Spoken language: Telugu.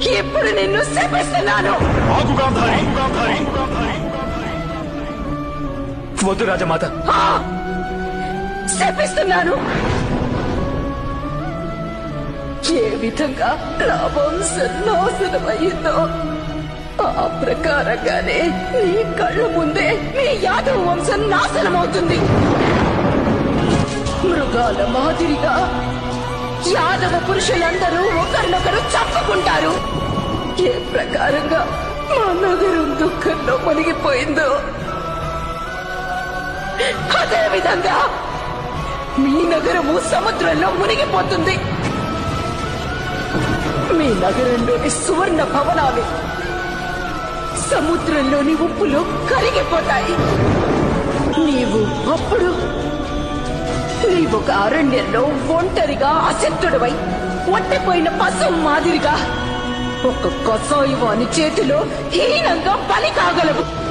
ఇప్పుడు నిన్ను శపిస్తున్నాను? ఆగు గాంధారి గాంధారి వద్దు రాజమాత. ఆ! శపిస్తున్నాను. ఏ విధంగా నా వంశం నాశనమయ్యిందో ఆ ప్రకారంగానే నీ కళ్ళ ముందే నీ యాదవ వంశం నాశనమవుతుంది. మృగాల మాదిరిగా యాదవ పురుషులందరూ ఒకరినొకరు చేసుకుంటారు ఏ ప్రకారంగా మా నగరం దుఃఖంలో మునిగిపోయిందో? అదే విధంగా మీ నగరము సముద్రంలో మునిగిపోతుంది. మీ నగరంలోని సువర్ణ భవనాలు సముద్రంలోని ఉప్పులో కరిగిపోతాయి. నీవు అప్పుడు నీవొక అరణ్యంలో ఒంటరిగా అశక్తుడవై ఒంటిపోయిన పశువు మాదిరిగా. ఒక కసాయి వాని చేతిలో హీనంగా బలి కాగలవు.